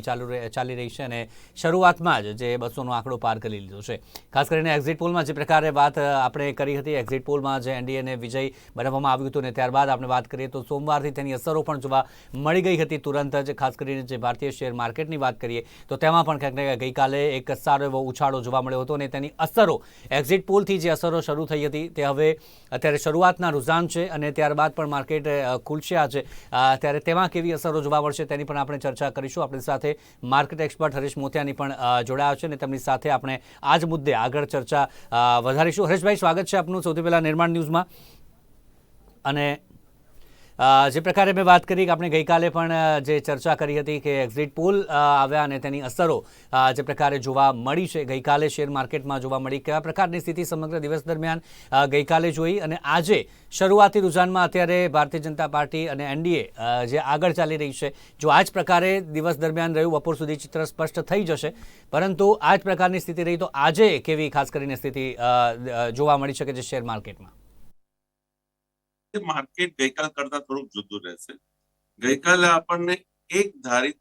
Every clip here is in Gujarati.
ચાલુ ચાલી રહી છે અને શરૂઆતમાં જ જે બસોનો આંકડો પાર કરી લીધો છે. ખાસ કરીને એક્ઝિટ પોલમાં જે પ્રકારે વાત આપણે કરી હતી એક્ઝિટ પોલમાં જે એનડીએને વિજય બનાવવામાં આવ્યું હતું ને ત્યારબાદ આપણે વાત કરીએ તો સોમવારથી તેની અસરો પણ જોવા મળી ગઈ હતી તુરંત જ. ખાસ કરીને જે ભારતીય શેર માર્કેટની વાત કરીએ તો તેમાં પણ ક્યાંક ને ગઈકાલે એક સારો એવો ઉછાળો જોવા મળ્યો હતો અને તેની અસરો એક્ઝિટ પોલથી જે અસરો શરૂ થઈ હતી તે હવે અત્યારે શરૂઆતના રુઝાન છે અને ત્યારબાદ પણ માર્કેટ ખુલશે આજે. ત્યારે તેમાં કેવી અસરો જોવા મળશે તેની પણ આપણે ચર્ચા કરીશું. આપણી સાથે માર્કેટ એક્સપર્ટ હરીશ મોતિયાની પણ જોડાયા છે અને તેમની સાથે આપણે આ જ મુદ્દે આગળ ચર્ચા વધારીશું. હરેશભાઈ, સ્વાગત છે આપનું સૌથી પહેલાં નિર્માણ ન્યૂઝમાં. અને જે પ્રકારે મેં વાત કરી કે આપણે ગઈકાલે પણ જે ચર્ચા કરી હતી કે એક્ઝિટ પોલ આવ્યા અને તેની અસરો જે પ્રકારે જોવા મળી છે, ગઈકાલે શેર માર્કેટમાં જોવા મળી કેવા પ્રકારની સ્થિતિ સમગ્ર દિવસ દરમિયાન ગઈકાલે જોઈ અને આજે શરૂઆતી રુઝાનમાં અત્યારે ભારતીય જનતા પાર્ટી અને એનડીએ જે આગળ ચાલી રહી છે, જો આ જ પ્રકારે દિવસ દરમિયાન રહ્યું, બપોર સુધી ચિત્ર સ્પષ્ટ થઈ જશે. પરંતુ આ જ પ્રકારની સ્થિતિ રહી તો આજે કેવી ખાસ કરીને સ્થિતિ જોવા મળી શકે છે શેર માર્કેટમાં? માર્કેટ ગઈકાલ કરતા થોડુંક જુદું રહેશે. ગઈકાલે આપણને એક ધારી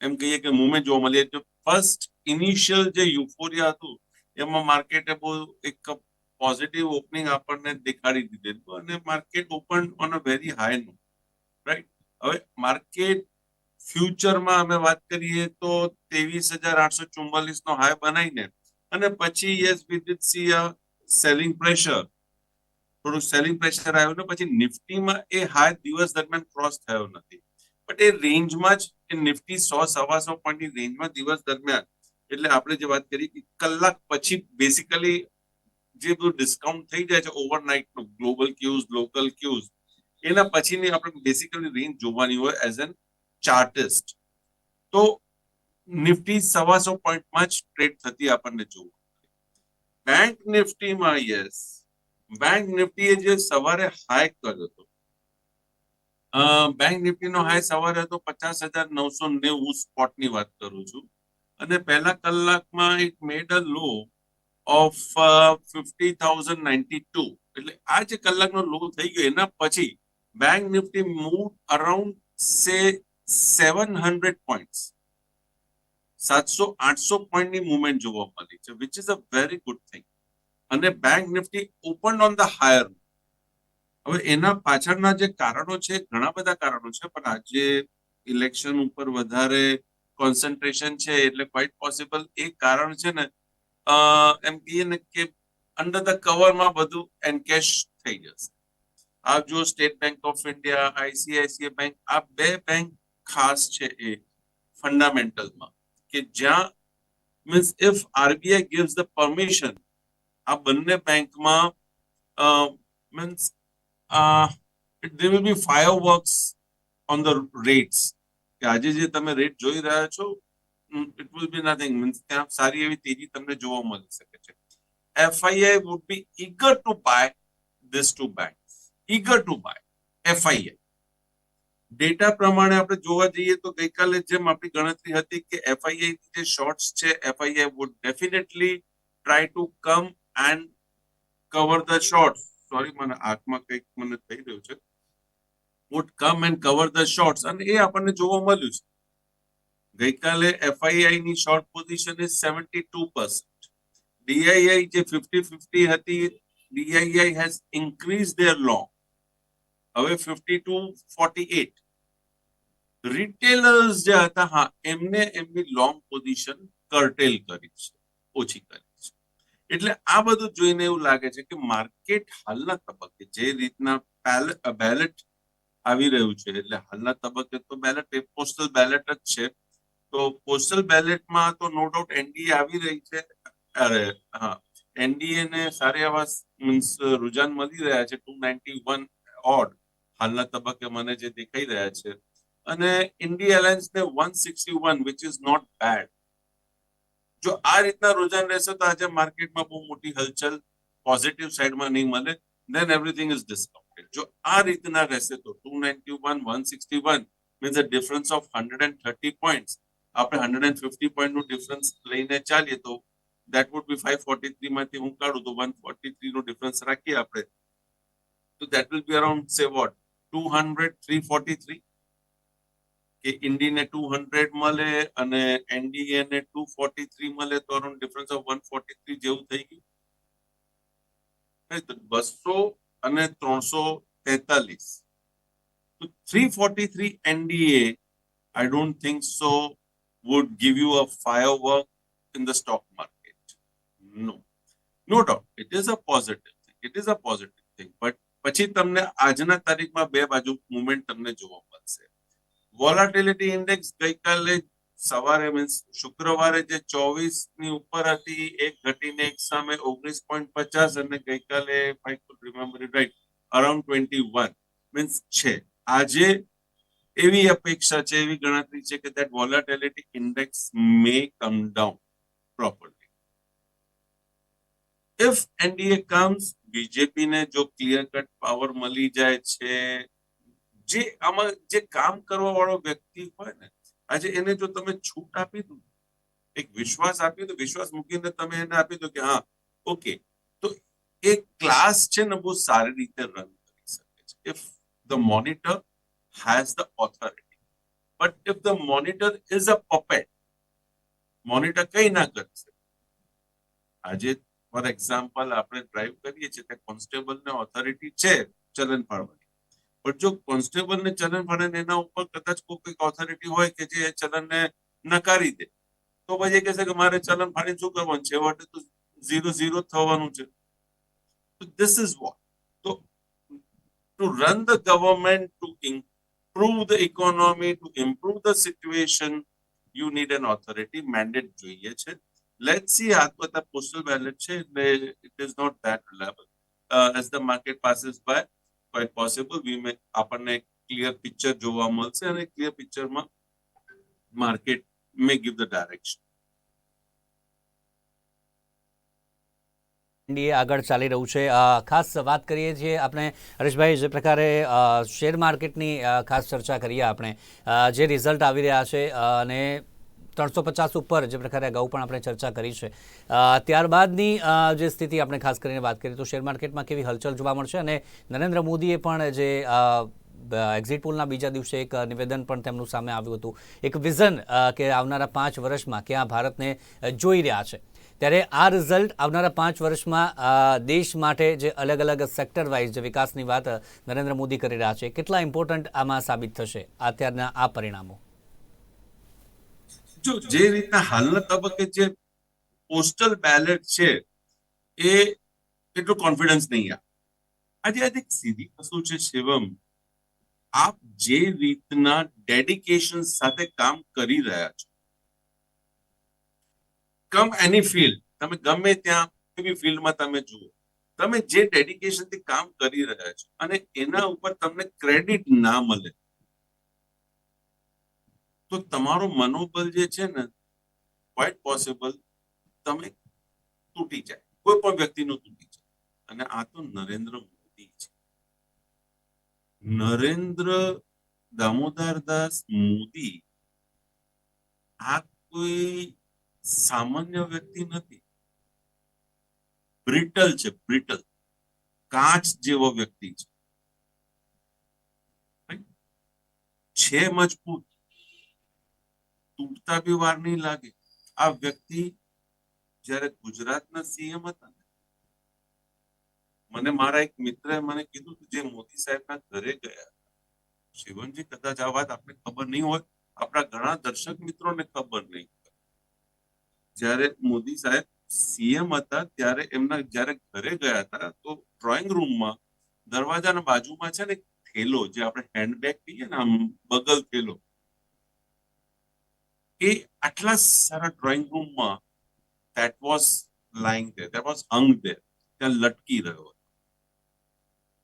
એમ કહીએ કે મુવમેન્ટ જોવા મળી એટલે ફર્સ્ટ ઇનિશિયલ જે યુફોરિયા હતું, એમાં માર્કેટે બહુ એક પોઝિટિવ ઓપનિંગ આપણને દેખાડી દીધેલું અને market open on a very high no right હવે માર્કેટ ફ્યુચરમાં અમે વાત કરીએ તો ત્રેવીસ હજાર આઠસો ચુમ્બાલીસ નો હાઈ બનાવીને અને પછી yes we did see a selling pressure થોડું સેલિંગ પ્રેશર આવ્યું ને પછી નિફ્ટીમાં એ હાઈ દિવસ દરમિયાન ક્રોસ થયો નથી. બટ એ રેન્જમાં જ, એ નિફ્ટી સો સવાસો પોઈન્ટની રેન્જમાં દિવસ દરમિયાન, એટલે આપણે જે વાત કરી કે કલાક પછી બેસિકલી જે બધું ડિસ્કાઉન્ટ થઈ જાય છે ઓવરનાઇટનું ગ્લોબલ ક્યુઝ લોકલ ક્યુઝ એના પછીની આપણે બેસિકલી રેન્જ જોવાની હોય એઝ એન ચાર્ટિસ્ટ તો નિફ્ટી સવાસો પોઈન્ટમાં જ ટ્રેડ થતી આપણને જોવા બેંક નિફ્ટીમાં યસ બેંક નિફ્ટીએ જે સવારે હાઈ કર્યો હતો. બેંક નિફ્ટીનો હાઈ સવારે હતો પચાસ હજાર નવસો નેવું સ્પોટની વાત કરું છું. અને પહેલા કલાકમાં એક made a low of fifty thousand ninety two એટલે આ જે કલાકનો લો થઈ ગયો, એના પછી બેંક નિફ્ટી મૂવ અરાઉન્ડ સે સેવન હંડ્રેડ પોઈન્ટ સાતસો આઠસો પોઈન્ટની મુવમેન્ટ જોવા મળી છે which is a very good thing અને bank Nifty open on the higher હવે એના પાછળના જે કારણો છે, ઘણા બધા કારણો છે, પણ આજે ઇલેક્શન ઉપર વધારે કોન્સન્ટ્રેશન છે એટલે ક્વાઇટ પોસિબલ એક કારણ છે ને એમ કહીએ ને કે અંડર ધ કવરમાં બધું એનકેશ થઈ જશે. આ જો State Bank of India ICICI bank આ બે બેંક ખાસ છે એ ફંડામેન્ટલમાં કે જ્યાં means if RBI gives the permission આ બંને બેંકમાં means they will be fireworks on the rates કે આજે જે તમે રેટ જોઈ રહ્યા છો it will be nothing means ત્યાં સારી એવી તેજી તમને જોવા મળી શકે છે. FII would be eager to buy this to banks. Eager to buy FII data પ્રમાણે આપણે જોવા જઈએ તો ગઈકાલે જેમ આપણી ગણતરી હતી કે એફઆઈઆઈ જે શોર્ટ્સ છે FII would definitely try to come and cover the shorts sorry મને આંખમાં કંઈક મને થઈ રહ્યું છે. Would come and cover the short અને એ આપણને જોવા મળ્યું છે. ગઈકાલે એફઆઈઆઈ ની short position is seventy two percent DII જે ફિફ્ટી ફિફ્ટી હતી DII has increase their long હવે fifty to forty at retailers જે હતા, હા, એમને એમની લોંગ પોઝિશન કર્ટેલ કરી છે. ઓછી કરી. એટલે આ બધું જોઈને એવું લાગે છે કે માર્કેટ હાલના તબક્કે જે રીતના બેલેટ આવી રહ્યું છે, એટલે હાલના તબક્કે તો બેલેટ એ પોસ્ટલ બેલેટ જ છે. તો પોસ્ટલ બેલેટમાં તો નો ડાઉટ એનડીએ આવી રહી છે. અરે, હા, એનડીએ ને સારા એવા મીન્સ રુઝાન મળી રહ્યા છે ટુ નાઇન્ટી વન ઓડ હાલના તબક્કે મને જે દેખાઈ રહ્યા છે. અને ઇન્ડિયા એલાયન્સ ને one sixty one which is not bad જો આ રીતના રુઝાન રહેશે તો આજે માર્કેટમાં બહુ મોટી હલચલ પોઝિટિવ સાઈડમાં નહીં મળે દેન એવરીથિંગ ઇઝ ડિસ્કાઉન્ટેડ જો આ રીતના રહેશે તો two ninety one one sixty one means a difference of hundred and thirty point આપણે હંડ્રેડ એન્ડ ફિફ્ટી પોઈન્ટનું ડિફરન્સ લઈને ચાલીએ તો બી ફાઈવ ફોર્ટી થ્રી માંથી હું કાઢું તો વન ફોર્ટી થ્રી નો ડિફરન્સ રાખીએ આપણે. તો that will be around say what two hundred three forty three કે ઇન્ડીને ટુ હંડ્રેડ મળે અને એનડીએ ને ટુ ફોર્ટી થ્રી મળે, તો around difference of one forty three જેવું થઈ ગયું બસો અને ત્રણસો તેતાલીસ તો three forty three NDA I don't think so would give you a firework in the stock market. No. No doubt. It is a positive thing. It is a positive thing. But પછી તમને આજના તારીખમાં બે બાજુ મુવમેન્ટ તમને જોવા મળશે વોલાટિલિટી ઇન્ડેક્સ ગઈકાલે સવારે મીન્સ શુક્રવારે જે ચોવીસની ઉપર હતી એક ઘટીને એક સામે ઓગણીસ પોઈન્ટ પચાસ અને ગઈકાલે I could remember right around twenty one means છે. આજે એવી અપેક્ષા છે, એવી ગણતરી છે કે that volatility index may come down properly if NDA comes BJP ને જો ક્લિયર કટ પાવર મળી જાય છે જે આમાં જે કામ કરવા વાળો વ્યક્તિ હોય ને, આજે એને જો તમે છૂટ આપી દો, એક વિશ્વાસ આપી દો, વિશ્વાસ મૂકીને તમે એને આપી દો કે હા, ઓકે, તો એ ક્લાસ છે ને બહુ સારી રીતે રન કરી શકે છે. If the monitor has the authority but if the monitor is a puppet monitor કઈ ના કરશે આજે ફોર એક્ઝામ્પલ આપણે ડ્રાઈવ કરીએ છીએ કે કોન્સ્ટેબલ ને ઓથોરિટી છે ચલન ફાળવાની. પણ જો કોન્સ્ટેબલ ને ફાળે ને એના ઉપર કદાચ કોઈ ઓથોરિટી હોય કે જે ચલન ને નકારી દે તો પછી કહેશે કે મારે ચલન ફાડીને શું કરવાનું છે છેવટે તો ઝીરો ઝીરો થવાનું છે તો ધીસ ઇઝ વોટ તો to run the government to improve the economy, to improve the situation, you need an authority, mandate જોઈએ છે. Let's see, આ તો postal ballot છે, એટલે it is not that reliable. Uh, as the market passes by, possible we may આપણને ક્લિયર પિક્ચર જોવા મળશે અને ક્લિયર પિક્ચરમાં market may give the direction એ આગળ ચાલી રહ્યું છે. ખાસ વાત કરીએ છીએ આપણે હરેશભાઈ જે પ્રકારે શેર માર્કેટની ખાસ ચર્ચા કરીએ આપણે. જે રિઝલ્ટ આવી રહ્યા છે અને ત્રણસો પચાસ ઉપર જે પ્રકારે અગાઉ પણ આપણે ચર્ચા કરી છે. ત્યારબાદની જે સ્થિતિ આપણે ખાસ કરીને વાત કરીએ તો શેર માર્કેટમાં કેવી હલચલ જોવા મળશે અને નરેન્દ્ર મોદીએ પણ જે એક્ઝિટ પોલના બીજા દિવસે એક નિવેદન પણ તેમનું સામે આવ્યું હતું. એક વિઝન કે આવનારા પાંચ વર્ષમાં ક્યાં ભારતને જોઈ રહ્યા છે. ત્યારે આ રિઝલ્ટ આવનારા પાંચ વર્ષમાં દેશ માટે જે અલગ અલગ સેક્ટર વાઇઝ જે વિકાસની વાત નરેન્દ્ર મોદી કરી રહ્યા છે, કેટલા ઇમ્પોર્ટન્ટ આમાં સાબિત થશે? અત્યારના આ પરિણામો. જો, જે. રીતના હાલના તબક્કે જે પોસ્ટલ બેલેટ છે, એ એટલું કોન્ફિડન્સ નહીં આ આજે આજે સીધી વસ્તુ છે, શિવમ. આપ જે રીતના ડેડિકેશન સાથે કામ કરી રહ્યા છો કમ એની ફિલ્ડ તમે ગમે ત્યાં એવી ફિલ્ડમાં તમે જુઓ, તમે જે ડેડિકેશનથી કામ કરી રહ્યા છો, અને એના ઉપર તમને ક્રેડિટ ના મળે તો તમારું મનોબળ જે છે ને ક્વાઇટ પોસિબલ તમે તૂટી જાય. કોઈ પણ વ્યક્તિનું તૂટી જાય. અને આ તો નરેન્દ્ર મોદી છે. નરેન્દ્ર દામોદરદાસ મોદી આ કોઈ સામાન્ય વ્યક્તિ નથી. બ્રિટલ છે, બ્રિટલ. કાચ જેવો વ્યક્તિ છે. છે મજબૂત. તૂટતા બી વાર નહીં લાગે આ વ્યક્તિ જ્યારે ગુજરાતના સીએમ હતા મને મારા એક મિત્રએ મને કીધું જે મોદી સાહેબના ઘરે ગયા શિવનજી, કદાચ આ વાત આપણે ખબર નહીં હોય, આપણા ઘણા દર્શક મિત્રોને ખબર નહીં. જ્યારે મોદી સાહેબ સીએમ હતા, ત્યારે એમના જ્યારે ઘરે ગયા હતા, તો ડ્રોઈંગ રૂમમાં દરવાજાના બાજુમાં છે ને થેલો, જે આપણે હેન્ડબેગ કહીએ ને આમ બગલ થેલો એ આટલા સારા ડ્રોઈંગ રૂમમાં that was lying there that was hung there ત્યાં લટકી રહ્યો હતો.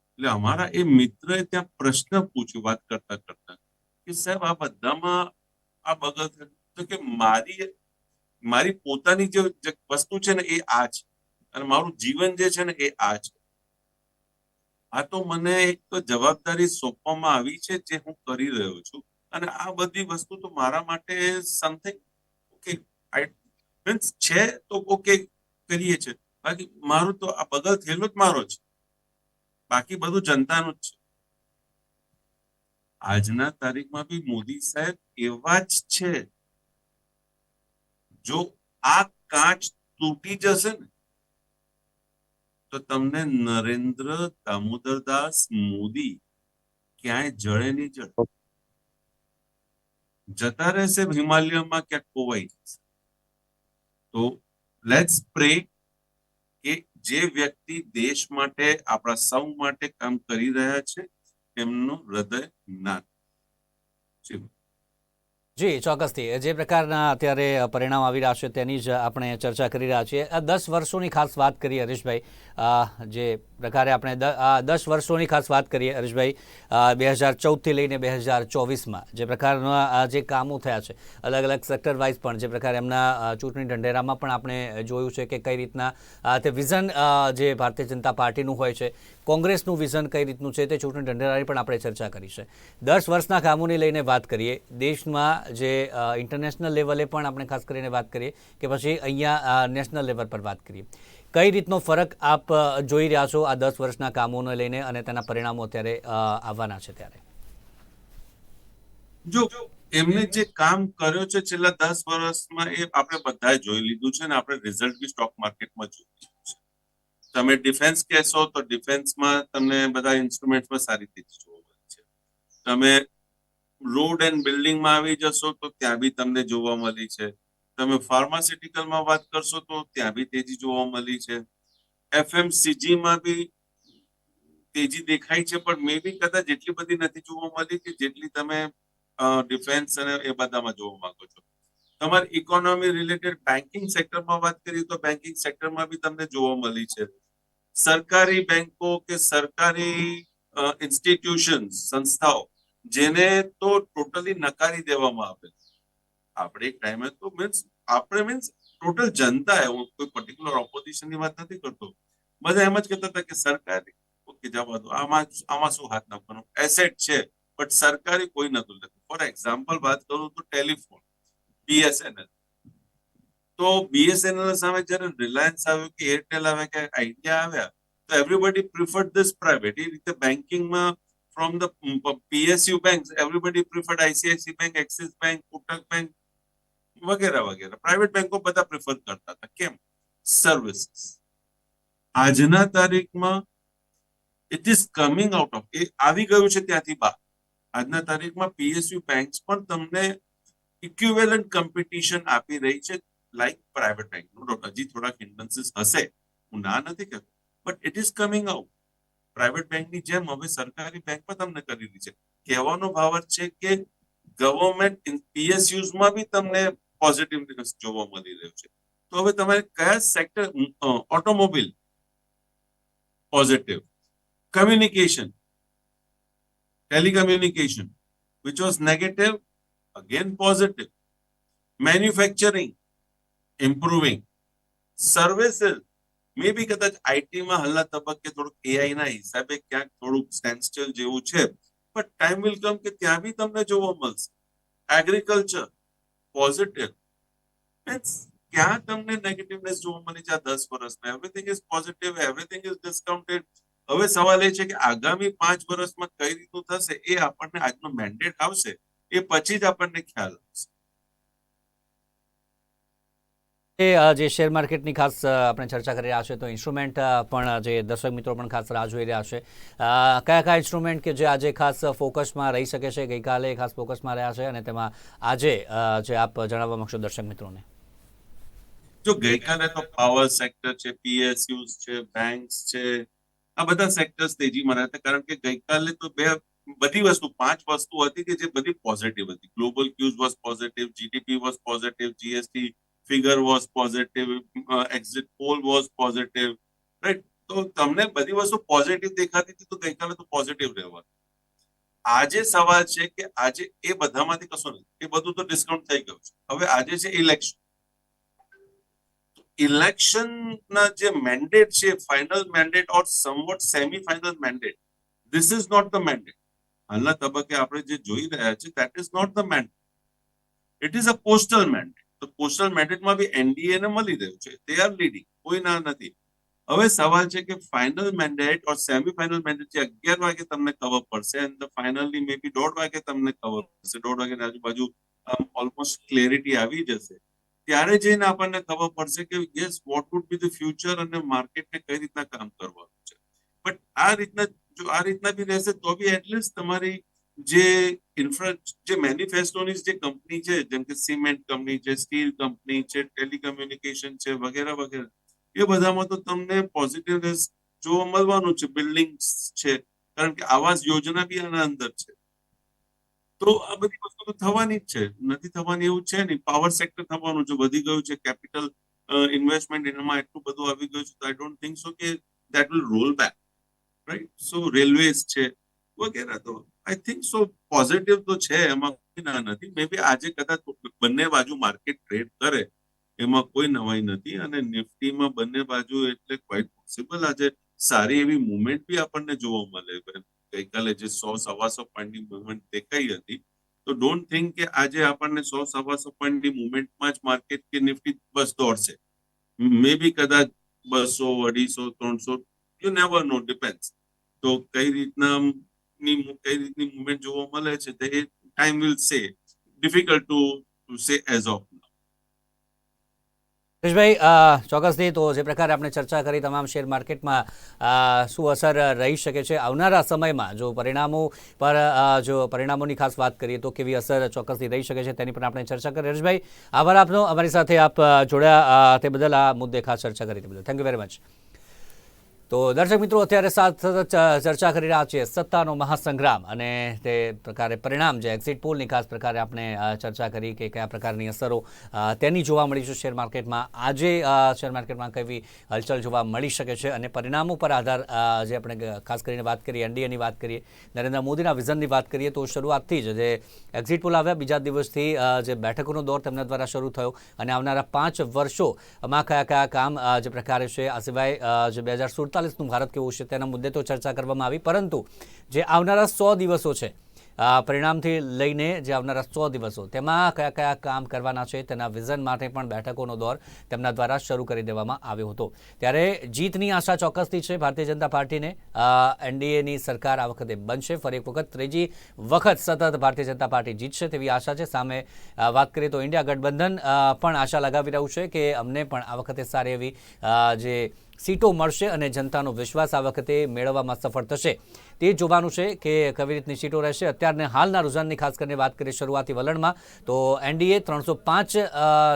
એટલે અમારા એ મિત્રએ ત્યાં પ્રશ્ન પૂછ્યો વાત કરતા કરતા કે સાહેબ આ બધામાં આ બગલ તો કે મારી મારી પોતાની જે વસ્તુ છે ને એ આ છે. અને મારું જીવન જે છે ને એ આ છે. આ તો મને એક જવાબદારી સોંપવામાં આવી છે જે હું કરી રહ્યો છું. અને આ બધી વસ્તુ તો મારા માટે સમથિંગ ઓકે મીન્સ છે તો ઓકે કરીએ છે બાકી મારું તો આ બગલ થયેલો જ મારો છે. બાકી બધું જનતાનું જ છે. આજના તારીખમાં બી મોદી સાહેબ એવા જ છે. જો આ કાચ તૂટી જશે ને, તો તમને નરેન્દ્ર દામોદરદાસ મોદી ક્યાંય જળે નહીં જળે. જતા રહેશે હિમાલયમાં ક્યાંક કોવાઈ જશે તો લેટ્સ પ્રે કે જે વ્યક્તિ દેશ માટે, આપણા સૌ માટે કામ કરી રહ્યા છે એમનું હૃદય ના જી. જી, ચોક્કસથી. જે પ્રકારના અત્યારે પરિણામ આવી રહ્યા છે તેની જ આપણે ચર્ચા કરી રહ્યા છીએ. આ દસ વર્ષોની ખાસ વાત કરીએ હરીશભાઈ. જે પ્રકારે આપણે દસ વર્ષોની ખાસ વાત કરીએ હરીશભાઈ બે હજાર ચૌદથી લઈને બે હજાર ચોવીસમાં જે પ્રકારના જે કામો થયા છે અલગ અલગ સેક્ટર વાઇઝ પણ જે પ્રકારે એમના ચૂંટણી ઢંઢેરામાં પણ આપણે જોયું છે કે કઈ રીતના તે વિઝન જે ભારતીય જનતા પાર્ટીનું હોય છે કોંગ્રેસનું વિઝન કઈ રીતનું છે તે ચૂંટણી ઢંઢેરાની પણ આપણે ચર્ચા કરી છે. દસ વર્ષના કામોને લઈને વાત કરીએ. દેશમાં જે ઇન્ટરનેશનલ લેવલે પણ આપણે ખાસ કરીને વાત કરીએ કે પછી અહીંયા નેશનલ લેવલ પર વાત કરીએ. કઈ રીતનો ફરક આપ જોઈ રહ્યા છો આ દસ વર્ષના કામોને લઈને અને તેના પરિણામો અત્યારે આવવાના છે ત્યારે? જો એમને જે કામ કર્યો છે છેલ્લા દસ વર્ષમાં એ આપણે બધાએ જોઈ લીધું છે ને આપણે રિઝલ્ટ બી સ્ટોક માર્કેટમાં જોઈ લીધું છે. તમે ડિફેન્સ કહેશો તો ડિફેન્સમાં તમને બધા ઇન્સ્ટ્રુમેન્ટમાં સારી રીતે જોવા મળે છે. તમે રોડ એન્ડ બિલ્ડિંગમાં આવી જશો તો ત્યાં બી તમને જોવા મળી છે. તમે ફાર્માસ્યુટિકલમાં વાત કરશો તો ત્યાં બી તેજી જોવા મળી છે. એફએમસીજીમાં બી તેજી દેખાય છે પણ મે બી કદાચ એટલી બધી નથી જોવા મળી કે જેટલી તમે ડિફેન્સ અને એ બધામાં જોવા માંગો છો. તમારી ઇકોનોમી રિલેટેડ બેન્કિંગ સેક્ટરમાં વાત કરીએ તો બેન્કિંગ સેક્ટરમાં બી તમને જોવા મળી છે. સરકારી બેંકો કે સરકારી ઇન્સ્ટિટ્યુશન સંસ્થાઓ, જેને તો ટોટલી નકારી દેવામાં આવે. આપણે એક ટાઈમે તો મીન્સ આપણે મીન્સ ટોટલ જનતા હું કોઈ પર્ટિક્યુલર ઓપોઝિશનની વાત નથી કરતો. બધા એમ જ કહેતા હતા કે સરકારી, ઓકે જવા દો આમાં આમાં શું હાથ નાખવાનો? એસેટ છે બટ સરકારી કોઈ નતું લેતું ફોર એક્ઝામ્પલ વાત કરું તો ટેલિફોન બીએસએનએલ તો બીએસએનએલ સામે જ્યારે રિલાયન્સ આવ્યું કે એરટેલ આવે કે આઈડિયા આવ્યા, તો એવરીબડી પ્રિફર્ડ ધીસ પ્રાઇવેટ એ રીતે બેન્કિંગમાં from the PSU bank everybody preferred ICIC bank Axis bank Kotak bank વગેરે વગેરે. પ્રાઇવેટ બેંકો બધા પ્રિફર કરતા હતા. કેમ? સર્વિસીસ આજના તારીખમાં it is coming out of એ આવી ગયું છે ત્યાંથી બહાર. આજના તારીખમાં પીએસયુ બેંક્સ પણ તમને ઇક્યુવેલન્ટ કોમ્પિટિશન આપી રહી છે. લાઈક પ્રાઇવેટ નો ડાઉટ હજી થોડાક હિન્ડન્સીસ હશે. હું ના નથી કહેતો. But it is coming out private બેંકની જેમ હવે સરકારી બેંક પણ તમને કરી રહી છે. કહેવાનો ભાવ છે કે ગવર્મેન્ટ પીએસયુઝમાં બી તમને પોઝિટિવ જોવા મળી રહ્યું છે. તો હવે તમારે કયા sector automobile positive communication telecommunication which was negative again positive positive. Manufacturing improving. May be કદાચ આઈટીમાં હાલના તબક્કે થોડુંક એઆઈ ના હિસાબે ક્યાંક થોડુંક સ્ટેન્ડસ્ટિલ જેવું છે બટ ટાઈમ વિલ કમ કે ત્યાં બી તમને જોવા મળશે. એગ્રીકલ્ચર પોઝિટિવ મીન્સ ક્યાં તમને નેગેટિવનેસ જોવા મળી છે આ દસ વર્ષમાં? Everything is positive everything is discounted હવે સવાલ એ છે કે આગામી પાંચ વર્ષમાં કઈ રીતનું થશે એ આપણને આજનો મેન્ડેટ આવશે, એ પછી જ આપણને ખ્યાલ આવશે. જે શેર માર્કેટની ખાસ આપણે ચર્ચા કરી રહ્યા છે, તો ઇન્સ્ટ્રુમેન્ટ પણ જે દર્શક મિત્રો પણ ખાસ રાહ જોઈ રહ્યા છે. કયા કયા ઇન્સ્ટ્રુમેન્ટ કે જે આજે ખાસ ફોકસમાં રહી શકે છે, ગઈકાલે ખાસ ફોકસમાં રહ્યા છે અને તેમાં આજે જે આપ જણાવવા માંગશો દર્શક મિત્રોને? જો ગઈકાલે તો પાવર સેક્ટર છે પીએસયુઝ છે બેંક્સ છે, આ બધા સેક્ટર્સ તેજી મારા હતા. કારણ કે ગઈકાલે તો બે બધી વસ્તુ, પાંચ વસ્તુ હતી કે જે બધી પોઝિટિવ હતી. Global cues was positive GDP was positive GST figure was positive exit poll was positive right તો તમને બધી વસ્તુ પોઝિટિવ દેખાતી હતી, તો ગઈકાલે તો પોઝિટિવ રહેવાનું. આજે સવાલ છે કે આજે એ બધામાંથી કશું નથી એ બધું તો ડિસ્કાઉન્ટ થઈ ગયું છે. હવે આજે છે ઇલેક્શન ઇલેક્શનના જે મેન્ડેટ છે final mandate or somewhat semi final mandate this is not the mandate હાલના તબક્કે આપણે જે જોઈ રહ્યા છે that is not the mandate it is a postal mandate તો કોસ્ટલ મેન્ડેટમાં બી એનડીએ મળી રહ્યું છે. તે આર લીડિંગ કોઈ ના નથી. હવે સવાલ છે કે final mandate or semi final mandate જે અગિયાર વાગે તમને ખબર પડશે અને ફાઇનલી મે બી દોઢ વાગે તમને ખબર પડશે. દોઢ વાગે આજુબાજુ ઓલમોસ્ટ ક્લેરિટી આવી જશે. ત્યારે જઈને આપણને ખબર પડશે કે yes what would be the future અને માર્કેટને કઈ રીતના કામ કરવાનું છે. બટ આ રીતના જો આ રીતના બી રહેશે તો બી એટલીસ્ટ તમારી જે ઇન્ફ્રા જે મેનિફેસ્ટોની જે કંપની છે જેમ કે સિમેન્ટ કંપની છે સ્ટીલ કંપની છે ટેલિકમ્યુનિકેશન છે, વગેરે વગેરે, એ બધામાં તો તમને પોઝિટિવ જોવા મળવાનું છે બિલ્ડિંગ્સ છે, કારણ કે આવાસ યોજના બી આના અંદર છે. તો આ બધી વસ્તુ તો થવાની જ છે, નથી થવાની એવું છે નહીં. પાવર સેક્ટર થવાનું છે વધી ગયું છે કેપિટલ ઇન્વેસ્ટમેન્ટ એનામાં એટલું બધું આવી ગયું છે, તો આઈ ડોન્ટ થિંક સો કે that will roll back right so railways છે, વગેરે તો આઈ થિંક સો પોઝિટિવ તો છે, એમાં કોઈ ના નથી. મે બી આજે કદાચ બંને બાજુ માર્કેટ ટ્રેડ કરે, એમાં કોઈ નવાઈ નથી અને નિફ્ટીમાં બંને બાજુ એટલે ક્વાઇટ પોસિબલ આજે સારી એવી મુવમેન્ટ બી આપણને જોવા મળે. ગઈકાલે જે સો સવાસો પોઈન્ટની મુવમેન્ટ દેખાઈ હતી, તો ડોન્ટ થિંક કે આજે આપણને સો સવાસો પોઈન્ટની મુવમેન્ટમાં જ માર્કેટ કે નિફ્ટી બસ દોડશે. મે બી કદાચ બસો, અઢીસો, ત્રણસો યુ નેવર નો ડિપેન્ડ તો કઈ રીતના ની કઈ રીતની મુવમેન્ટ જોવા મળે છે તે time will say difficult to say as of Harishbhai uh, ચોક્કસથી તો જે પ્રકારે આપણે ચર્ચા કરી તમામ શેર માર્કેટમાં શું અસર રહી શકે છે આવનારા સમયમાં જો પરિણામો પર જો પરિણામોની ખાસ વાત કરીએ તો કેવી અસર ચોક્કસથી રહી શકે છે તેની પણ આપણે ચર્ચા કરી. હર્ષભાઈ આભાર આપનો. અમારી સાથે આપ જોડ્યા તે બદલ આ મુદ્દે ખાસ ચર્ચા કરી તે બદલ. થેન્ક યુ વેરી મચ તો દર્શક મિત્રો, અત્યારે સાથ ચર્ચા કરી રહ્યા છીએ સત્તાનો મહાસંગ્રામ અને તે પ્રકારે પરિણામ જે એક્ઝિટ પોલની ખાસ પ્રકારે આપણે ચર્ચા કરી કે કયા પ્રકારની અસરો તેની જોવા મળી છે શેર માર્કેટમાં. આજે શેર માર્કેટમાં કેવી હલચલ જોવા મળી શકે છે અને પરિણામો પર આધાર જે આપણે ખાસ કરીને વાત કરીએ એનડીએની વાત કરીએ, નરેન્દ્ર મોદીના વિઝનની વાત કરીએ, તો શરૂઆતથી જ જે એક્ઝિટ પોલ આવ્યા, બીજા દિવસથી જે બેઠકોનો દોર તેમના દ્વારા શરૂ થયો અને આવનારા પાંચ વર્ષોમાં કયા કયા કામ જે પ્રકારે છે, આ સિવાય જે બે હજાર સુડતાલીસનું ભારત કેવું છે તેના મુદ્દે તો ચર્ચા કરવામાં આવી. પરંતુ જે આવનારા સો દિવસો છે પરિણામથી લઈને જે આવનારા સો દિવસો, તેમાં કયા કયા કામ કરવાના છે, તેના વિઝન માટે પણ બેઠકોનો દોર તેમના દ્વારા શરૂ કરી દેવામાં આવ્યો હતો. ત્યારે જીતની આશા ચોક્કસથી છે ભારતીય જનતા પાર્ટીને. એનડીએની સરકાર આ વખતે બનશે. ફરી એક વખત ત્રીજી વખત સતત ભારતીય જનતા પાર્ટી જીતશે તેવી આશા છે. સામે વાત કરીએ તો ઇન્ડિયા ગઠબંધન પણ આશા લગાવી રહ્યું છે કે અમને પણ આ વખતે સારી એવી જે સીટો મળશે અને જનતાનો વિશ્વાસ આ વખતે મેળવવામાં સફળ થશે. તે જોવાનું છે કે કેવી રીતની સીટો રહેશે. અત્યારને હાલના રૂઝાનની ખાસ કરીને વાત કરીએ શરૂઆતી વલણમાં, તો એનડીએ ત્રણસો પાંચ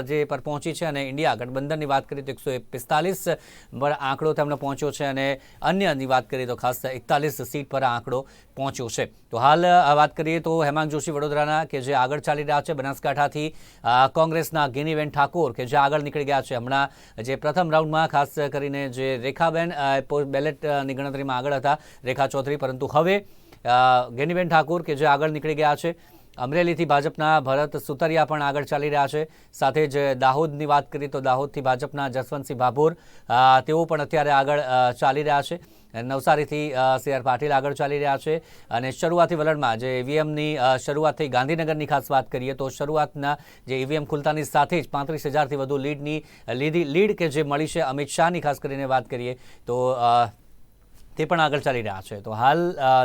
જે પર પહોંચી છે અને ઇન્ડિયા ગઠબંધનની વાત કરીએ તો એકસો પિસ્તાલીસ પર આંકડો તેમનો પહોંચ્યો છે અને અન્યની વાત કરીએ તો ખાસ એકતાલીસ સીટ પર આંકડો પહોંચ્યો છે. તો હાલ વાત કરીએ તો હેમાંગ જોશી વડોદરાના કે જે આગળ ચાલી રહ્યા છે બનાસકાંઠાથી કોંગ્રેસના ગિનીબેન ઠાકોર કે જે આગળ નીકળી ગયા છે. હમણાં જે પ્રથમ રાઉન્ડમાં ખાસ કરીને જે રેખાબેન બેલેટની ગણતરીમાં આગળ હતા, રેખા ચૌધરી. પરંતુ હવે ગેનીબેન ઠાકુર, કે જે આગળ નીકળી ગયા છે, અમરેલીથી ભાજપના ભરત સુતરિયા પણ આગળ ચાલી રહ્યા છે. સાથે જ દાહોદની વાત કરીએ તો દાહોદથી ભાજપના જસવંતસિંહ ભાભોર તેઓ પણ અત્યારે આગળ ચાલી રહ્યા છે. નવસારીથી સી. આર. પાટીલ આગળ ચાલી રહ્યા છે. અને શરૂઆતી વલણમાં જે ઈવીએમની શરૂઆત થઈ, ગાંધીનગરની ખાસ વાત કરીએ તો શરૂઆતના જે ઈવીએમ ખુલતાની સાથે જ પાંત્રીસ હજારથી વધુ લીડની, લીધી, લીડ કે જે મળી છે, અમિત શાહની ખાસ કરીને વાત કરીએ તો તે પણ આગળ ચાલી રહ્યા છે. તો હાલ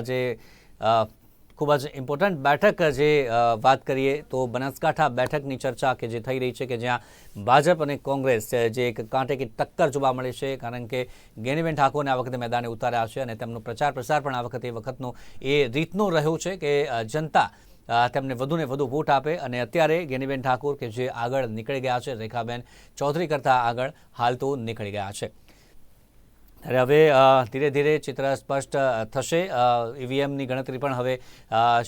જે ખૂબ જ ઇમ્પોર્ટન્ટ બેઠક જે વાત કરીએ તો બનાસકાંઠા બેઠકની ચર્ચા કે જે થઈ રહી છે કે જ્યાં ભાજપ અને કોંગ્રેસ જે એક કાંટે કે ટક્કર જોવા મળે છે, કારણ કે ગેનીબેન ઠાકોરને આ વખતે મેદાને ઉતાર્યા છે અને તેમનો પ્રચાર પ્રસાર પણ આ વખતે એ વખતનો એ રીતનો રહ્યો છે કે જનતા તેમને વધુને વધુ વોટ આપે અને અત્યારે ગેનીબેન ઠાકોર કે જે આગળ નીકળી ગયા છે, રેખાબેન ચૌધરી કરતાં આગળ હાલ તો નીકળી ગયા છે. ત્યારે હવે ધીરે ધીરે ચિત્ર સ્પષ્ટ થશે. ઈવીએમની ગણતરી પણ હવે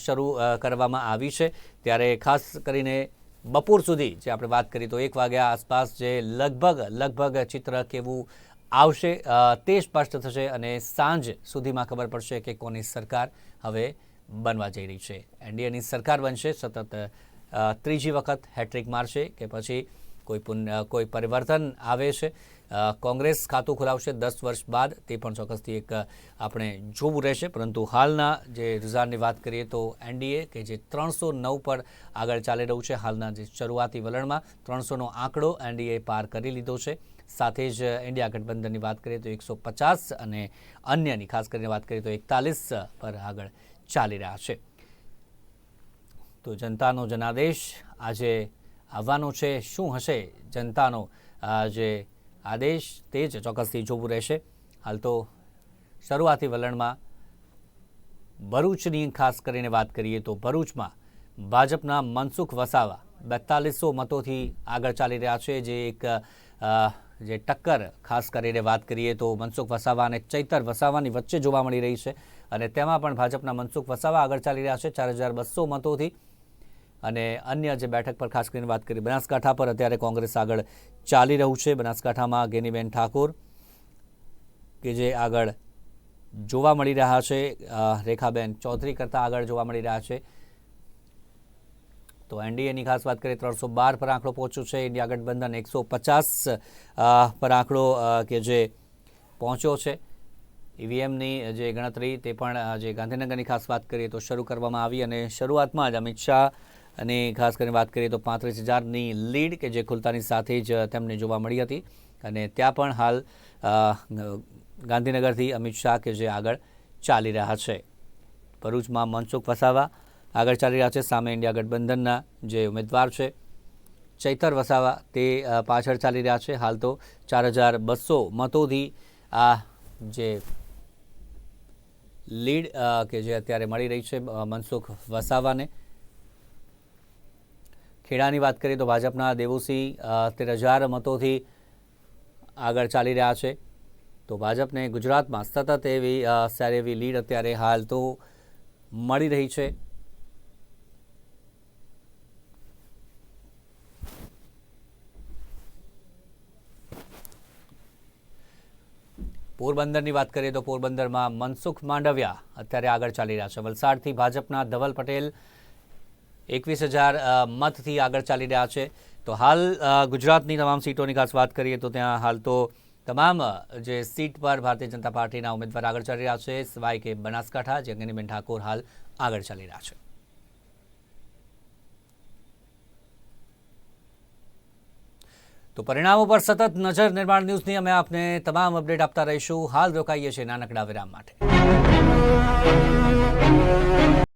શરૂ કરવામાં આવી છે. ત્યારે ખાસ કરીને બપોર સુધી જે આપણે વાત કરી, તો એક વાગ્યા આસપાસ જે લગભગ લગભગ ચિત્ર કેવું આવશે તે સ્પષ્ટ થશે અને સાંજ સુધીમાં ખબર પડશે કે કોની સરકાર હવે બનવા જઈ રહી છે. એનડીએની સરકાર બનશે, સતત ત્રીજી વખત હેટ્રિક મારશે કે પછી કોઈ કોઈ પરિવર્તન આવે છે. કોંગ્રેસ ખાતું ખોલાવશે દસ વર્ષ બાદ. તે પણ ચોક્કસથી એક આપણે જોવું રહેશે. પરંતુ હાલના જે રિઝલ્ટની વાત કરીએ તો એનડીએ કે જે ત્રણસો નવ પર આગળ ચાલી રહ્યું છે, હાલના જે શરૂઆતી વલણમાં ત્રણસોનો આંકડો એનડીએ પાર કરી લીધો છે. સાથે જ ઇન્ડિયા ગઠબંધનની વાત કરીએ તો એકસો પચાસ અને અન્યની, ખાસ કરીને વાત કરીએ તો એકતાલીસ પર આગળ ચાલી રહ્યા છે. તો જનતાનો જનાદેશ આજે આવવાનો છે. શું હશે જનતાનો જે આદેશ તે જ ચોક્કસથી જોવું રહેશે. હાલ તો શરૂઆતી વલણમાં ભરૂચની ખાસ કરીને વાત કરીએ તો ભરૂચમાં ભાજપના મનસુખ વસાવા બેતાલીસો મતોથી આગળ ચાલી રહ્યા છે. જે એક જે ટક્કર ખાસ કરીને વાત કરીએ તો મનસુખ વસાવા અને ચૈતર વસાવાની વચ્ચે જોવા મળી રહી છે અને તેમાં પણ ભાજપના મનસુખ વસાવા આગળ ચાલી રહ્યા છે. ચાર હજાર બસો મતોથી અને અન્ય જે બેઠક પર ખાસ કરીને વાત કરી, બનાસકાંઠા પર અત્યારે કોંગ્રેસ આગળ ચાલી રહ્યું છે. બનાસકાંઠામાં ગેનીબેન ઠાકોર કે જે આગળ જોવા મળી રહ્યા છે રેખાબેન ચૌધરી કરતાં આગળ જોવા મળી રહ્યા છે. તો એનડીએની ખાસ વાત કરીએ, ત્રણસો બાર પર આંકડો પહોંચ્યો છે. ઇન્ડિયા ગઠબંધન એકસો પચાસ પર આંકડો કે જે પહોંચ્યો છે. ઈવીએમની જે ગણતરી તે પણ જે ગાંધીનગરની ખાસ વાત કરીએ તો શરૂ કરવામાં આવી અને શરૂઆતમાં જ અમિત શાહ અને ખાસ કરીને વાત કરીએ તો પાંત્રીસ હજારની લીડ કે જે ખુલતાની સાથે જ તેમને જોવા મળી હતી. અને ત્યાં પણ હાલ ગાંધીનગરથી અમિત શાહ કે જે આગળ ચાલી રહ્યા છે. ભરૂચમાં મનસુખ વસાવા આગળ ચાલી રહ્યા છે. સામે ઇન્ડિયા ગઠબંધનના જે ઉમેદવાર છે, ચૈતર વસાવા તે પાછળ ચાલી રહ્યા છે. હાલ તો ચાર હજાર બસો મતોથી આ જે લીડ કે જે અત્યારે મળી રહી છે મનસુખ વસાવાને ખેડાની વાત કરીએ તો ભાજપના દેવુસિંહ તેર હજાર મતોથી આગળ ચાલી રહ્યા છે. તો ભાજપને ગુજરાતમાં સતત એવી સારી એવી લીડ અત્યારે હાલ તો મળી રહી છે. પોરબંદરની વાત કરીએ તો પોરબંદરમાં મનસુખ માંડવિયા અત્યારે આગળ ચાલી રહ્યા છે. વલસાડથી ભાજપના ધવલ પટેલ એકવીસ હજાર મતથી આગળ ચાલી રહ્યા છે. તો હાલ ગુજરાતની તમામ સીટોની ખાસ વાત કરીએ તો ત્યાં હાલ તો તમામ જે સીટ પર ભારતીય જનતા પાર્ટીના ઉમેદવાર આગળ ચાલી રહ્યા છે. સિવાય કે બનાસકાંઠા, જે અંગનીબેન ઠાકોર હાલ આગળ ચાલી રહ્યા છે. તો પરિણામો પર સતત નજર નિર્માણ ન્યૂઝની અમે આપને તમામ અપડેટ આપતા રહીશું. હાલ રોકાઈએ છીએ નાનકડા વિરામ માટે.